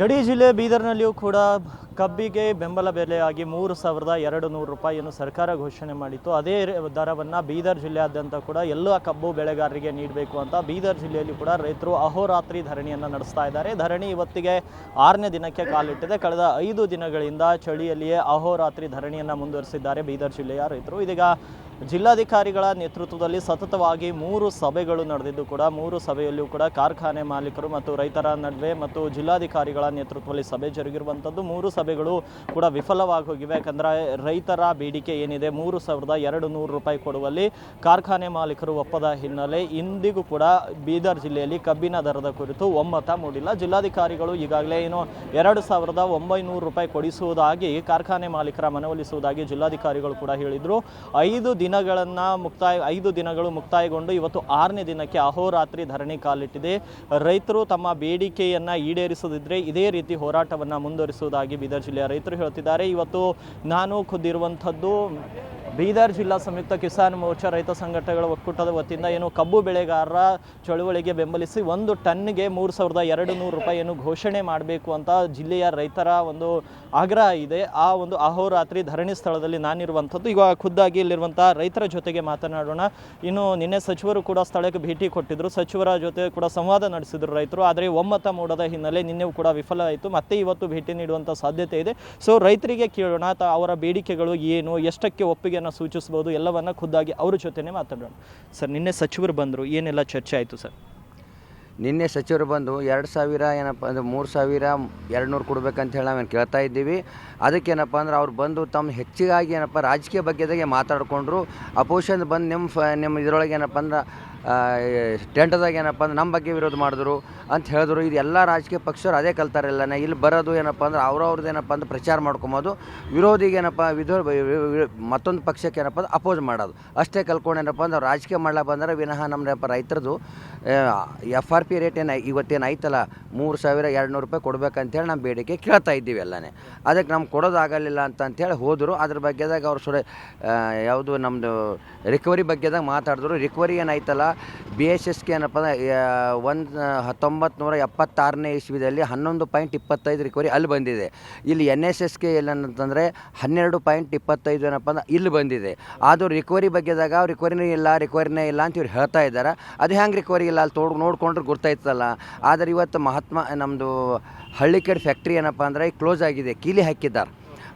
ಗಡಿ ಜಿಲ್ಲೆ ಬೀದರ್ನಲ್ಲಿಯೂ ಕೂಡ ಕಬ್ಬಿಗೆ ಬೆಂಬಲ ಬೆಲೆಯಾಗಿ ಮೂರು ಸಾವಿರದ ಎರಡು ನೂರು ರೂಪಾಯಿಯನ್ನು ಸರ್ಕಾರ ಘೋಷಣೆ ಮಾಡಿತ್ತು. ಅದೇ ದರವನ್ನು ಬೀದರ್ ಜಿಲ್ಲೆಯಾದ್ಯಂತ ಕೂಡ ಎಲ್ಲ ಕಬ್ಬು ಬೆಳೆಗಾರರಿಗೆ ನೀಡಬೇಕು ಅಂತ ಬೀದರ್ ಜಿಲ್ಲೆಯಲ್ಲಿ ಕೂಡ ರೈತರು ಅಹೋರಾತ್ರಿ ಧರಣಿಯನ್ನು ನಡೆಸ್ತಾ ಇದ್ದಾರೆ. ಧರಣಿ ಇವತ್ತಿಗೆ ಆರನೇ ದಿನಕ್ಕೆ ಕಾಲಿಟ್ಟಿದೆ. ಕಳೆದ ಐದು ದಿನಗಳಿಂದ ಚಳಿಯಲ್ಲಿಯೇ ಅಹೋರಾತ್ರಿ ಧರಣಿಯನ್ನು ಮುಂದುವರಿಸಿದ್ದಾರೆ ಬೀದರ್ ಜಿಲ್ಲೆಯ ರೈತರು. ಇದೀಗ ಜಿಲ್ಲಾಧಿಕಾರಿಗಳ ನೇತೃತ್ವದಲ್ಲಿ ಸತತವಾಗಿ ಮೂರು ಸಭೆಗಳು ನಡೆದಿದ್ದು ಕೂಡ ಮೂರು ಸಭೆಯಲ್ಲಿಯೂ ಕೂಡ ಕಾರ್ಖಾನೆ ಮಾಲೀಕರು ಮತ್ತು ರೈತರ ನಡುವೆ ಮತ್ತು ಜಿಲ್ಲಾಧಿಕಾರಿಗಳ ನೇತೃತ್ವದಲ್ಲಿ ಸಭೆ ಜರುಗಿರುವಂಥದ್ದು. ಮೂರು ಸಭೆಗಳು ಕೂಡ ವಿಫಲವಾಗಿ ಹೋಗಿವೆ. ಯಾಕಂದರೆ ರೈತರ ಬೇಡಿಕೆ ಏನಿದೆ? ಮೂರು ಸಾವಿರದ ಎರಡು ನೂರು ರೂಪಾಯಿ ಕೊಡುವಲ್ಲಿ ಕಾರ್ಖಾನೆ ಮಾಲೀಕರು ಒಪ್ಪದ ಹಿನ್ನೆಲೆ ಇಂದಿಗೂ ಕೂಡ ಬೀದರ್ ಜಿಲ್ಲೆಯಲ್ಲಿ ಕಬ್ಬಿನ ದರದ ಕುರಿತು ಒಮ್ಮತ ಮೂಡಿಲ್ಲ. ಜಿಲ್ಲಾಧಿಕಾರಿಗಳು ಈಗಾಗಲೇ ಏನು ಎರಡು ಸಾವಿರದ ಒಂಬೈನೂರು ರೂಪಾಯಿ ಕೊಡಿಸುವುದಾಗಿ, ಕಾರ್ಖಾನೆ ಮಾಲೀಕರ ಮನವೊಲಿಸುವುದಾಗಿ ಜಿಲ್ಲಾಧಿಕಾರಿಗಳು ಕೂಡ ಹೇಳಿದರು. ಐದು ದಿನಗಳನ್ನು ಮುಕ್ತಾಯ, ಐದು ದಿನಗಳು ಮುಕ್ತಾಯಗೊಂಡು ಇವತ್ತು ಆರನೇ ದಿನಕ್ಕೆ ಅಹೋರಾತ್ರಿ ಧರಣಿ ಕಾಲಿಟ್ಟಿದೆ. ರೈತರು ತಮ್ಮ ಬೇಡಿಕೆಯನ್ನು ಈಡೇರಿಸದಿದ್ದರೆ ಇದೇ ರೀತಿ ಹೋರಾಟವನ್ನು ಮುಂದುವರಿಸುವುದಾಗಿ ಬೀದರ್ ಜಿಲ್ಲೆಯ ರೈತರು ಹೇಳ್ತಿದ್ದಾರೆ. ಇವತ್ತು ನಾನು ಖುದ್ದಿರುವಂಥದ್ದು ಬೀದರ್ ಜಿಲ್ಲಾ ಸಂಯುಕ್ತ ಕಿಸಾನ್ ಮೋರ್ಚಾ ರೈತ ಸಂಘಟನೆಗಳ ಒಕ್ಕೂಟದ ವತಿಯಿಂದ ಏನು ಕಬ್ಬು ಬೆಳೆಗಾರರ ಚಳುವಳಿಗೆ ಬೆಂಬಲಿಸಿ ಒಂದು ಟನ್ಗೆ ಮೂರು ಸಾವಿರದ ಎರಡು ನೂರು ರೂಪಾಯಿಯನ್ನು ಘೋಷಣೆ ಮಾಡಬೇಕು ಅಂತ ಜಿಲ್ಲೆಯ ರೈತರ ಒಂದು ಆಗ್ರಹ ಇದೆ. ಆ ಒಂದು ಅಹೋರಾತ್ರಿ ಧರಣಿ ಸ್ಥಳದಲ್ಲಿ ನಾನಿರುವಂಥದ್ದು. ಈಗ ಖುದ್ದಾಗಿ ಇಲ್ಲಿರುವಂಥ ರೈತರ ಜೊತೆಗೆ ಮಾತನಾಡೋಣ. ಇನ್ನು ನಿನ್ನೆ ಸಚಿವರು ಕೂಡ ಸ್ಥಳಕ್ಕೆ ಭೇಟಿ ಕೊಟ್ಟಿದ್ದರು ಸಚಿವರ ಜೊತೆ ಕೂಡ ಸಂವಾದ ನಡೆಸಿದ್ರು ರೈತರು. ಆದರೆ ಒಮ್ಮತ ಮೂಡದ ಹಿನ್ನೆಲೆ ನಿನ್ನೆ ಕೂಡ ವಿಫಲ ಆಯಿತು. ಮತ್ತೆ ಇವತ್ತು ಭೇಟಿ ನೀಡುವಂಥ ಸಾಧ್ಯತೆ ಇದೆ. ಸೊ ರೈತರಿಗೆ ಕೇಳೋಣ. ಅವರ ಬೇಡಿಕೆಗಳು ಏನು? ಎಷ್ಟಕ್ಕೆ ಒಪ್ಪಿಗೆಯನ್ನು ಸೂಚಿಸ್ಬೋದು, ಎಲ್ಲವನ್ನ ಖುದ್ದಾಗಿ ಅವ್ರ ಜೊತೆನೇ ಮಾತಾಡೋಣ. ಸರ್, ನಿನ್ನೆ ಸಚಿವರು ಬಂದರು, ಏನೆಲ್ಲ ಚರ್ಚೆ ಆಯಿತು ಸರ್? ನಿನ್ನೆ ಸಚಿವರು ಬಂದು ಎರಡು ಸಾವಿರ ಏನಪ್ಪ ಅಂದ್ರೆ ಮೂರು ಸಾವಿರ ಎರಡು ನೂರು ಕೊಡ್ಬೇಕಂತ ಹೇಳಿ ನಾವೇನು ಕೇಳ್ತಾ ಇದ್ದೀವಿ. ಅದಕ್ಕೇನಪ್ಪ ಅಂದ್ರೆ ಅವ್ರು ಬಂದು ತಮ್ಮ ಹೆಚ್ಚಿಗಾಗಿ ಏನಪ್ಪ ರಾಜಕೀಯ ಬಗ್ಗೆದಾಗೆ ಮಾತಾಡಿಕೊಂಡ್ರು. ಅಪೋಷನ್ ಬಂದು ನಿಮ್ಮ ಫ, ನಿಮ್ಮ ಇದರೊಳಗೆ ಏನಪ್ಪ ಅಂದ್ರೆ ಟೆಂಟದಾಗ ಏನಪ್ಪ ಅಂದ್ರೆ ನಮ್ಮ ಬಗ್ಗೆ ವಿರೋಧ ಮಾಡಿದ್ರು ಅಂತ ಹೇಳಿದ್ರು. ಇದು ಎಲ್ಲ ರಾಜಕೀಯ ಪಕ್ಷರು ಅದೇ ಕಲ್ತಾರಿಲ್ಲನೇ ಇಲ್ಲಿ ಬರೋದು ಏನಪ್ಪ ಅಂದ್ರೆ, ಅವ್ರವ್ರದ್ದು ಏನಪ್ಪ ಅಂದ್ರೆ ಪ್ರಚಾರ ಮಾಡ್ಕೊಂಬೋದು. ವಿರೋಧಿಗೆ ಏನಪ್ಪ, ವಿಧೋ ಮತ್ತೊಂದು ಪಕ್ಷಕ್ಕೆ ಏನಪ್ಪ ಅಂದ್ರೆ ಅಪೋಸ್ ಮಾಡೋದು. ಅಷ್ಟೇ ಕಲ್ಕೊಂಡು ಏನಪ್ಪ ಅಂದ್ರೆ ರಾಜಕೀಯ ಮಾಡ್ಲಾ ಬಂದ್ರೆ ವಿನಃ ನಮ್ಮ ರೈತರದು ಎಫ್ ಆರ್ ಪಿ ರೇಟ್ ಏನು, ಇವತ್ತೇನು ಐತಲ್ಲ ಮೂರು ಸಾವಿರ ಎರಡು ನೂರು ರೂಪಾಯಿ ಕೊಡ್ಬೇಕಂತೇಳಿ ನಮ್ಮ ಬೇಡಿಕೆ ಕೇಳ್ತಾ ಇದ್ದೀವಿ ಎಲ್ಲನೇ. ಅದಕ್ಕೆ ನಮ್ಗೆ ಕೊಡೋದಾಗಲಿಲ್ಲ ಅಂತ ಅಂತೇಳಿ ಹೋದರು. ಅದ್ರ ಬಗ್ಗೆದಾಗ ಅವ್ರು ಸುಡೆ ಯಾವುದು ನಮ್ಮದು ರಿಕವರಿ ಬಗ್ಗೆದಾಗ ಮಾತಾಡಿದ್ರು. ರಿಕವರಿ ಏನಾಯ್ತಲ್ಲ ಬಿ ಎಸ್ ಎಸ್ಗೆ ಏನಪ್ಪ ಅಂದ್ರೆ ಒಂದು ಹತ್ತೊಂಬತ್ತು ನೂರ ಎಪ್ಪತ್ತಾರನೇ ಇಸ್ವಿದಲ್ಲಿ ಹನ್ನೊಂದು ಪಾಯಿಂಟ್ ಇಪ್ಪತ್ತೈದು ರಿಕವರಿ ಅಲ್ಲಿ ಬಂದಿದೆ. ಇಲ್ಲಿ ಎನ್ ಎಸ್ ಎಸ್ಗೆ ಏನಂತಂದರೆ, ಹನ್ನೆರಡು ಪಾಯಿಂಟ್ ಇಪ್ಪತ್ತೈದು ಏನಪ್ಪ ಅಂದ್ರೆ, ಇಲ್ಲಿ ಬಂದಿದೆ. ಅದು ರಿಕವರಿ ಬಗ್ಗೆದಾಗ ರಿಕವರಿನೇ ಇಲ್ಲ ರಿಕವರಿನೇ ಇಲ್ಲ ಅಂತ ಇವ್ರು ಹೇಳ್ತಾ ಇದ್ದಾರೆ. ಅದು ಹೆಂಗೆ ರಿಕವರಿ ಇಲ್ಲ ಅಲ್ಲಿ ತೋಡ್, ನೋಡ್ಕೊಂಡ್ರೆ ಗೊತ್ತಾಯ್ತಲ್ಲ ಆದರೆ ಇವತ್ತು ಮಹಾತ್ಮ ನಮ್ಮದು ಹಳ್ಳಿಕೇಡ್ ಫ್ಯಾಕ್ಟ್ರಿ ಏನಪ್ಪ ಅಂದರೆ ಕ್ಲೋಸ್ ಆಗಿದೆ, ಕೀಲಿ ಹಾಕಿದ್ದಾರೆ.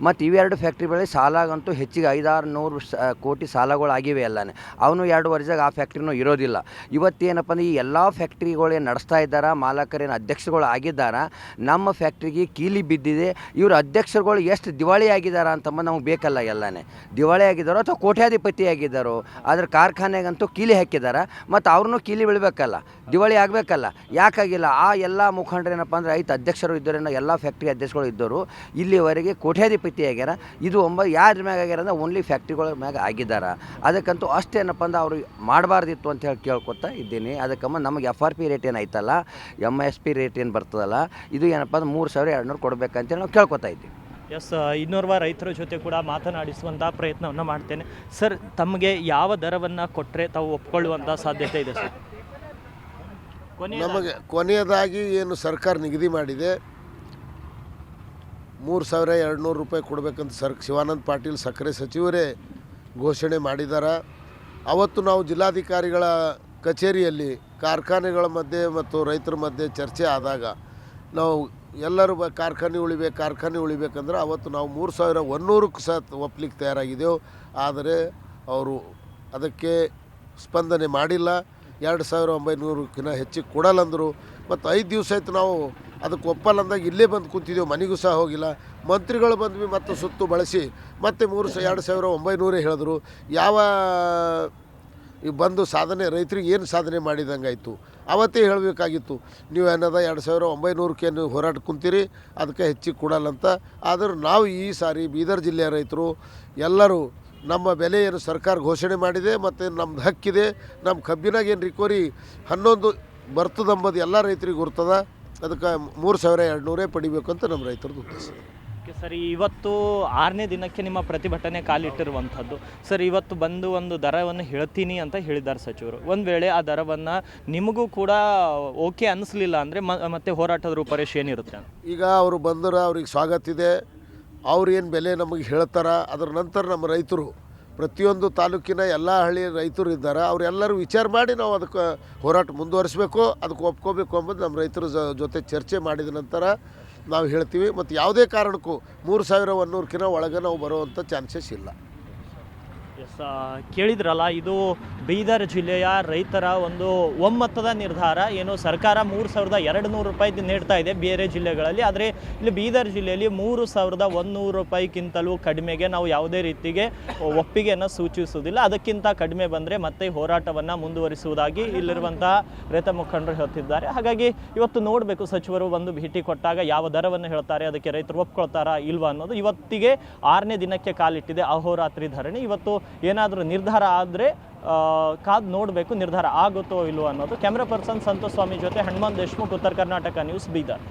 ಮತ್ತು ಇವೆರಡು ಫ್ಯಾಕ್ಟ್ರಿಗಳಲ್ಲಿ ಸಾಲಾಗಂತೂ ಹೆಚ್ಚಿಗೆ ಐದಾರು ನೂರು ಕೋಟಿ ಸಾಲಗಳು ಆಗಿವೆ ಎಲ್ಲನೇ. ಅವನು ಎರಡು ವರ್ಷದಾಗ ಆ ಫ್ಯಾಕ್ಟ್ರಿನೂ ಇರೋದಿಲ್ಲ. ಇವತ್ತೇನಪ್ಪ ಅಂದ್ರೆ ಈ ಎಲ್ಲ ಫ್ಯಾಕ್ಟ್ರಿಗಳೇನು ನಡೆಸ್ತಾ ಇದ್ದಾರೆ ಮಾಲಕರೇನು ಅಧ್ಯಕ್ಷಗಳು ಆಗಿದ್ದಾರೆ, ನಮ್ಮ ಫ್ಯಾಕ್ಟ್ರಿಗೆ ಕೀಲಿ ಬಿದ್ದಿದೆ, ಇವರು ಅಧ್ಯಕ್ಷರುಗಳು ಎಷ್ಟು ದಿವಾಳಿ ಆಗಿದ್ದಾರೆ ಅಂತಂಬ ನಮಗೆ ಬೇಕಲ್ಲ ಎಲ್ಲನೇ. ದಿವಾಳಿ ಆಗಿದ್ದಾರೋ ಅಥವಾ ಕೋಟ್ಯಾಧಿಪತಿ ಆಗಿದ್ದಾರೋ, ಆದರೆ ಕಾರ್ಖಾನೆಗಂತೂ ಕೀಲಿ ಹಾಕಿದ್ದಾರೆ, ಮತ್ತು ಅವ್ರನ್ನೂ ಕೀಲಿ ಬೀಳಬೇಕಲ್ಲ, ದಿವಾಳಿ ಆಗಬೇಕಲ್ಲ. ಯಾಕಾಗಿಲ್ಲ, ಆ ಎಲ್ಲ ಮುಖಂಡರೇನಪ್ಪ ಅಂದರೆ ಐದು ಅಧ್ಯಕ್ಷರು ಇದ್ದರೇನೋ ಎಲ್ಲ ಫ್ಯಾಕ್ಟ್ರಿ ಅಧ್ಯಕ್ಷಗಳು ಇದ್ದರು, ಇಲ್ಲಿವರೆಗೆ ಕೋಟ್ಯಾಧಿಪತಿ ಆಗ್ಯಾರ. ಇದು ಒಂಬ ಯಾರ ಮ್ಯಾಗ ಆಗ್ಯಾರ ಅಂದ್ರೆ ಓನ್ಲಿ ಫ್ಯಾಕ್ಟ್ರಿಗಳ ಮ್ಯಾಗ ಆಗಿದ್ದಾರ. ಅದಕ್ಕಂತೂ ಅಷ್ಟೇನಪ್ಪ ಅಂದ್ರೆ ಅವರು ಮಾಡಬಾರ್ದಿತ್ತು ಅಂತ ಹೇಳಿ ಕೇಳ್ಕೊತಾ ಇದ್ದೀನಿ. ಅದಕ್ಕಮ್ಮ ನಮಗೆ ಎಫ್ ಆರ್ ಪಿ ರೇಟ್ ಏನು ಐತಲ್ಲ ಎಂ ಎಸ್ ಪಿ ರೇಟ್ ಏನು ಬರ್ತದಲ್ಲ ಇದು ಏನಪ್ಪ ಅಂದ್ರೆ ಮೂರು ಸಾವಿರ ಎರಡು ನೂರು ಕೊಡ್ಬೇಕಂತೇಳಿ ನಾವು ಕೇಳ್ಕೊತಾ ಇದ್ದೀವಿ. ಎಸ್ ಇನ್ನೋರ್ವ ರೈತರ ಜೊತೆ ಕೂಡ ಮಾತನಾಡಿಸುವಂಥ ಪ್ರಯತ್ನವನ್ನು ಮಾಡ್ತೇನೆ. ಸರ್ ತಮಗೆ ಯಾವ ದರವನ್ನು ಕೊಟ್ಟರೆ ತಾವು ಒಪ್ಕೊಳ್ಳುವಂಥ ಸಾಧ್ಯತೆ ಇದೆ ಸರ್ ನಮಗೆ ಕೊನೆಯದಾಗಿ ಏನು ಸರ್ಕಾರ ನಿಗದಿ ಮಾಡಿದೆ ಮೂರು ಸಾವಿರ ಎರಡು ನೂರು ರೂಪಾಯಿ ಕೊಡಬೇಕಂತ ಸರ್ ಶಿವಾನಂದ ಪಾಟೀಲ್ ಸಕ್ಕರೆ ಸಚಿವರೇ ಘೋಷಣೆ ಮಾಡಿದ್ದಾರೆ ಅವತ್ತು ನಾವು ಜಿಲ್ಲಾಧಿಕಾರಿಗಳ ಕಚೇರಿಯಲ್ಲಿ ಕಾರ್ಖಾನೆಗಳ ಮಧ್ಯೆ ಮತ್ತು ರೈತರ ಮಧ್ಯೆ ಚರ್ಚೆ ಆದಾಗ ನಾವು ಎಲ್ಲರೂ ಬ ಕಾರ್ಖಾನೆ ಉಳಿಬೇಕು, ಕಾರ್ಖಾನೆ ಉಳಿಬೇಕಂದ್ರೆ ಅವತ್ತು ನಾವು ಮೂರು ಸಾವಿರ ಒನ್ನೂರಕ್ಕೆ ಸಹ ಒಪ್ಪಲಿಕ್ಕೆ ತಯಾರಾಗಿದ್ದೆವು. ಆದರೆ ಅವರು ಅದಕ್ಕೆ ಸ್ಪಂದನೆ ಮಾಡಿಲ್ಲ. ಎರಡು ಸಾವಿರ ಒಂಬೈನೂರಕ್ಕಿಂತ ಹೆಚ್ಚಿಗೆ ಕೊಡಲ್ಲಂದರು. ಮತ್ತು ಐದು ದಿವಸ ಆಯ್ತು ನಾವು ಅದಕ್ಕೆ ಒಪ್ಪಲ್ಲ ಇಲ್ಲೇ ಬಂದು ಕೂತಿದ್ದೆವು ಮನೆಗೂ ಸಹ ಹೋಗಿಲ್ಲ. ಮಂತ್ರಿಗಳು ಬಂದ್ವಿ, ಮತ್ತೆ ಸುತ್ತು ಬಳಸಿ, ಮತ್ತೆ ಮೂರು ಸ, ಎರಡು ಸಾವಿರ ಒಂಬೈನೂರೇ ಹೇಳಿದ್ರು. ಯಾವ, ಈ ಬಂದು ಸಾಧನೆ, ರೈತರಿಗೆ ಏನು ಸಾಧನೆ ಮಾಡಿದಂಗೆ ಆಯಿತು? ಅವತ್ತೇ ಹೇಳಬೇಕಾಗಿತ್ತು, ನೀವು ಏನದ ಎರಡು ಸಾವಿರ ಒಂಬೈನೂರಕ್ಕೆ ನೀವು ಹೋರಾಟ ಕುಂತೀರಿ, ಅದಕ್ಕೆ ಹೆಚ್ಚಿಗೆ ಕೊಡಲ್ಲಂತ ಆದರೂ ನಾವು ಈ ಸಾರಿ ಬೀದರ್ ಜಿಲ್ಲೆಯ ರೈತರು, ಎಲ್ಲರೂ ನಮ್ಮ ಬೆಲೆ ಏನು ಸರ್ಕಾರ ಘೋಷಣೆ ಮಾಡಿದೆ, ಮತ್ತು ನಮ್ದು ಹಕ್ಕಿದೆ. ನಮ್ಮ ಕಬ್ಬಿನಾಗ ಏನು ರಿಕವರಿ ಹನ್ನೊಂದು ಬರ್ತದಂಬದು ಎಲ್ಲ ರೈತರಿಗೆ ಗುರ್ತದ. ಅದಕ್ಕೆ ಮೂರು ಸಾವಿರ ಎರಡು ನೂರೇ ಪಡಿಬೇಕು ಅಂತ ನಮ್ಮ ರೈತರದ್ದು ಉದ್ದೇಶ. ಓಕೆ ಸರ್ ಇವತ್ತು ಆರನೇ ದಿನಕ್ಕೆ ನಿಮ್ಮ ಪ್ರತಿಭಟನೆ ಕಾಲಿಟ್ಟಿರುವಂಥದ್ದು. ಸರ್ ಇವತ್ತು ಬಂದು ಒಂದು ದರವನ್ನು ಹೇಳ್ತೀನಿ ಅಂತ ಹೇಳಿದ್ದಾರೆ ಸಚಿವರು. ಒಂದು ವೇಳೆ ಆ ದರವನ್ನು ನಿಮಗೂ ಕೂಡ ಓಕೆ ಅನ್ನಿಸ್ಲಿಲ್ಲ ಅಂದರೆ ಮತ್ತೆ ಹೋರಾಟದ ರೂಪರೇಷ ಏನಿರುತ್ತೆ? ಈಗ ಅವರು ಬಂದರೆ ಅವ್ರಿಗೆ ಸ್ವಾಗತ ಇದೆ. ಅವ್ರು ಏನು ಬೆಲೆ ನಮಗೆ ಹೇಳ್ತಾರ ಅದರ ನಂತರ ನಮ್ಮ ರೈತರು ಪ್ರತಿಯೊಂದು ತಾಲೂಕಿನ ಎಲ್ಲ ಹಳ್ಳಿ ರೈತರು ಇದ್ದಾರೆ. ಅವರೆಲ್ಲರೂ ವಿಚಾರ ಮಾಡಿ ನಾವು ಅದಕ್ಕೆ ಹೋರಾಟ ಮುಂದುವರಿಸಬೇಕು, ಅದಕ್ಕೆ ಒಪ್ಕೋಬೇಕು ಅಂಬುದು ನಮ್ಮ ರೈತರ ಜೊತೆ ಚರ್ಚೆ ಮಾಡಿದ ನಂತರ ನಾವು ಹೇಳ್ತೀವಿ. ಮತ್ತು ಯಾವುದೇ ಕಾರಣಕ್ಕೂ ಮೂರು ಸಾವಿರ ಒನ್ನೂರಕ್ಕಿಂತ ಒಳಗೆ ನಾವು ಬರುವಂಥ ಚಾನ್ಸಸ್ ಇಲ್ಲ. ಕೇಳಿದ್ರಲ್ಲ, ಇದು ಬೀದರ್ ಜಿಲ್ಲೆಯ ರೈತರ ಒಂದು ಒಮ್ಮತದ ನಿರ್ಧಾರ. ಏನು ಸರ್ಕಾರ ಮೂರು ಸಾವಿರದ ಎರಡು ನೂರು ರೂಪಾಯಿ ನೀಡ್ತಾ ಇದೆ ಬೇರೆ ಜಿಲ್ಲೆಗಳಲ್ಲಿ. ಆದರೆ ಇಲ್ಲಿ ಬೀದರ್ ಜಿಲ್ಲೆಯಲ್ಲಿ ಮೂರು ಸಾವಿರದ ಒಂದೂರು ರೂಪಾಯಿಗಿಂತಲೂ ಕಡಿಮೆಗೆ ನಾವು ಯಾವುದೇ ರೀತಿಗೆ ಒಪ್ಪಿಗೆಯನ್ನು ಸೂಚಿಸುವುದಿಲ್ಲ. ಅದಕ್ಕಿಂತ ಕಡಿಮೆ ಬಂದರೆ ಮತ್ತೆ ಹೋರಾಟವನ್ನು ಮುಂದುವರಿಸುವುದಾಗಿ ಇಲ್ಲಿರುವಂತಹ ರೈತ ಮುಖಂಡರು ಹೇಳ್ತಿದ್ದಾರೆ. ಹಾಗಾಗಿ ಇವತ್ತು ನೋಡಬೇಕು ಸಚಿವರು ಒಂದು ಭೇಟಿ ಕೊಟ್ಟಾಗ ಯಾವ ದರವನ್ನು ಹೇಳ್ತಾರೆ, ಅದಕ್ಕೆ ರೈತರು ಒಪ್ಕೊಳ್ತಾರಾ ಇಲ್ವಾ ಅನ್ನೋದು. ಇವತ್ತಿಗೆ ಆರನೇ ದಿನಕ್ಕೆ ಕಾಲಿಟ್ಟಿದೆ ಅಹೋರಾತ್ರಿ ಧರಣಿ. ಇವತ್ತು ಏನಾದರೂ ನಿರ್ಧಾರ ಆದರೆ ಕಾದು ನೋಡಬೇಕು ನಿರ್ಧಾರ ಆಗುತ್ತೋ ಇಲ್ವೋ ಅನ್ನೋದು. ಕ್ಯಾಮ್ರಾ ಪರ್ಸನ್ ಸಂತೋಷ್ ಸ್ವಾಮಿ ಜೊತೆ ಹನುಮಾನ್ ದೇಶ್ಮುಖ್, ಉತ್ತರ ಕರ್ನಾಟಕ ನ್ಯೂಸ್ ಬೀದರ್.